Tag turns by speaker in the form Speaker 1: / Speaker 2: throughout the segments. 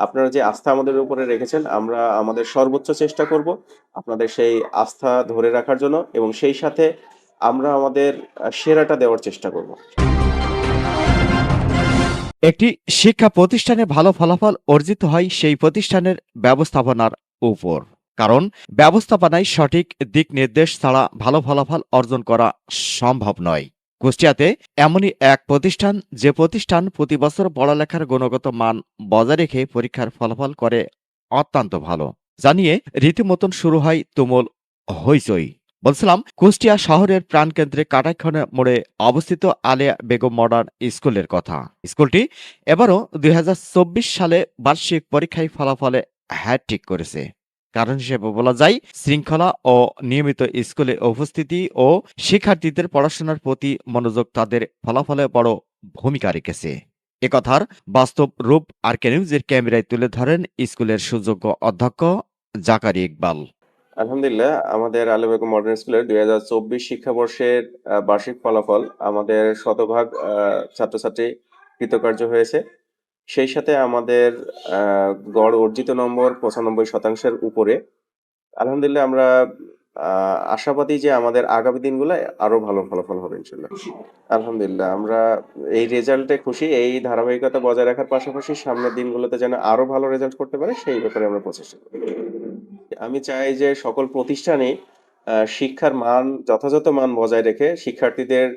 Speaker 1: আপনারা যে আস্থা আমাদের উপরে রেখেছেন, আমরা আমাদের সর্বোচ্চ চেষ্টা করব আপনাদের সেই আস্থা ধরে রাখার জন্য এবং সেই সাথে আমরা আমাদের সেরাটা দেওয়ার চেষ্টা করব।
Speaker 2: একটি শিক্ষা প্রতিষ্ঠানে ভালো ফলাফল অর্জিত হয় সেই প্রতিষ্ঠানের ব্যবস্থাপনার উপর। কারণ, ব্যবস্থাপনায় সঠিক দিক নির্দেশ ছাড়া ভালো ফলাফল অর্জন করা সম্ভব নয়। কুষ্টিয়াতে এমনই এক প্রতিষ্ঠান যে প্রতিষ্ঠান প্রতি বছর পড়ালেখার গুণগত মান বজায় রেখে পরীক্ষার ফলাফল করে অত্যন্ত ভালো। জানিয়ে রীতিমতন শুরু হয় তুমুল হইচই। বলছিলাম, কুষ্টিয়া শহরের প্রাণকেন্দ্রে কাটাক্ষণে মোড়ে অবস্থিত আলিয়া বেগম মডার্ন স্কুলের কথা। স্কুলটি এবারও দুই হাজার চব্বিশ সালে বার্ষিক পরীক্ষায় ফলাফলে হ্যাট্রিক করেছে। কারণ হিসেবে বলা যায়, শৃঙ্খলা ও নিয়মিত স্কুলে উপস্থিতি ও শিক্ষার্থীদের পড়াশোনার প্রতি মনোযোগ তাদের ফলাফলে বড় ভূমিকা রেখেছে। একথার বাস্তব রূপ আর নিউজের ক্যামেরায় তুলে ধরেন স্কুলের সুযোগ্য অধ্যক্ষ জাকারি ইকবাল।
Speaker 1: আলহামদুলিল্লাহ, আমাদের আলেবেগম মডার্ন স্কুলের দুই হাজার চব্বিশ শিক্ষাবর্ষের বার্ষিক ফলাফল আমাদের শতভাগ ছাত্রছাত্রী কৃতকার্য হয়েছে। সেই সাথে আমাদের গড় অর্জিত নম্বর পঁচানব্বই শতাংশের উপরে। আলহামদুলিল্লাহ আমরা আশাবাদী যে আমাদের আগামী দিনগুলো আরও ভালো ফলাফল হবে ইনশাল্লাহ। আলহামদুলিল্লাহ, আমরা এই রেজাল্টে খুশি, এই ধারাবাহিকতা বজায় রাখার পাশাপাশি সামনের দিনগুলোতে যেন আরও ভালো রেজাল্ট করতে পারে, সেই ব্যাপারে আমরা প্রচেষ্টা করি। আমি চাই যে সকল প্রতিষ্ঠানে শিক্ষার মান, যথাযথ মান বজায় রেখে শিক্ষার্থীদের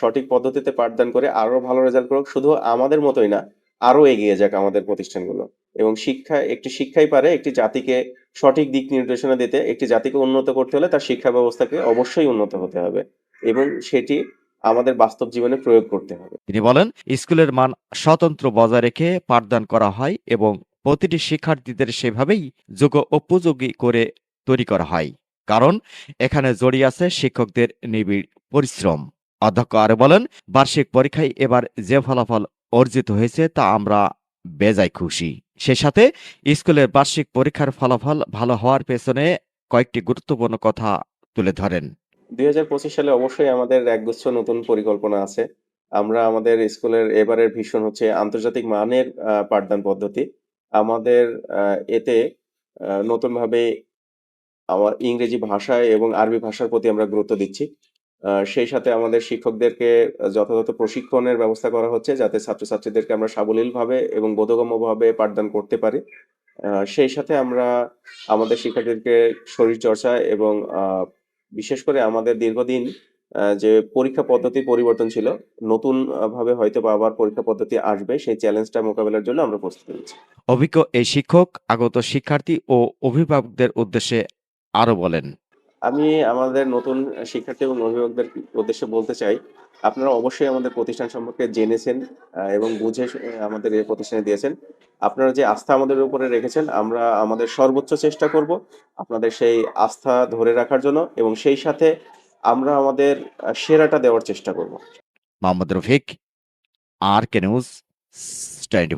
Speaker 1: সঠিক পদ্ধতিতে পাঠদান করে আরও ভালো রেজাল্ট করুক। শুধু আমাদের মতোই না আরও এগিয়ে যাক আমাদের প্রতিষ্ঠানগুলো। এবং শিক্ষা, একটি শিক্ষাই পারে, একটি জাতিকে সঠিক দিক নির্দেশনা দিতে, একটি জাতিকে উন্নত করতে হলে তার শিক্ষা ব্যবস্থাকে অবশ্যই উন্নত হতে হবে এবং সেটি আমাদের বাস্তব জীবনে প্রয়োগ করতে হবে।
Speaker 2: তিনি বলেন, স্কুলের মান স্বতন্ত্র বজায় রেখে পাঠদান করা হয় এবং প্রতিটি শিক্ষার্থীদের সেভাবেই যোগ্য উপযোগী করে তৈরি করা হয়। কারণ, এখানে জড়িয়ে আছে শিক্ষকদের নিবিড় পরিশ্রম। অধ্যক্ষ আরও বলেন, বার্ষিক পরীক্ষায় এবার যে ফলাফল অর্জিত হয়েছে, তা আমরা বেজায় খুশি। সে সাথে স্কুলের বার্ষিক পরীক্ষার ফলাফল ভালো হওয়ার পেছনে কয়েকটি গুরুত্বপূর্ণ কথা তুলে ধরেন।
Speaker 1: দুই হাজার পঁচিশ সালে অবশ্যই আমাদের একগুচ্ছ নতুন পরিকল্পনা আছে। আমরা আমাদের স্কুলের এবারের ভীষণ হচ্ছে আন্তর্জাতিক মানের পাঠদান পদ্ধতি। আমাদের এতে নতুনভাবে আমার ইংরেজি ভাষায় এবং আরবি ভাষার প্রতি আমরা গুরুত্ব দিচ্ছি। সেই সাথে আমাদের শিক্ষকদেরকে যথাযথ প্রশিক্ষণের ব্যবস্থা করা হচ্ছে যাতে ছাত্রছাত্রীদেরকে আমরা সাবলীলভাবে এবং বোধগম্যভাবে পাঠদান করতে পারি। সেই সাথে আমরা আমাদের শিক্ষার্থীদেরকে শরীরচর্চা এবং বিশেষ করে আমাদের দীর্ঘদিন যে পরীক্ষা পদ্ধতি পরিবর্তন ছিল, নতুন ভাবে হয়তো বা আবার পরীক্ষা পদ্ধতি আসবে, সেই চ্যালেঞ্জটা মোকাবেলার জন্য আমরা প্রস্তুতি নিচ্ছি
Speaker 2: অভিজ্ঞ এই শিক্ষক, আগত শিক্ষার্থী ও অভিভাবকদের উদ্দেশ্যে আরও বলেন।
Speaker 1: আমি আমাদের নতুন শিক্ষার্থী এবং অভিভাবকদের উদ্দেশ্যে বলতে চাই, আপনারা অবশ্যই আমাদের প্রতিষ্ঠান সম্পর্কে জেনেছেন এবং বুঝে আমাদের এই প্রতিষ্ঠানে দিয়েছেন। আপনারা যে আস্থা আমাদের উপরে রেখেছেন, আমরা আমাদের সর্বোচ্চ চেষ্টা করব আপনাদের সেই আস্থা ধরে রাখার জন্য, এবং সেই সাথে আমরা আমাদের সেরাটা দেওয়ার চেষ্টা করব।
Speaker 2: Mohammad Rafiq, R K news twenty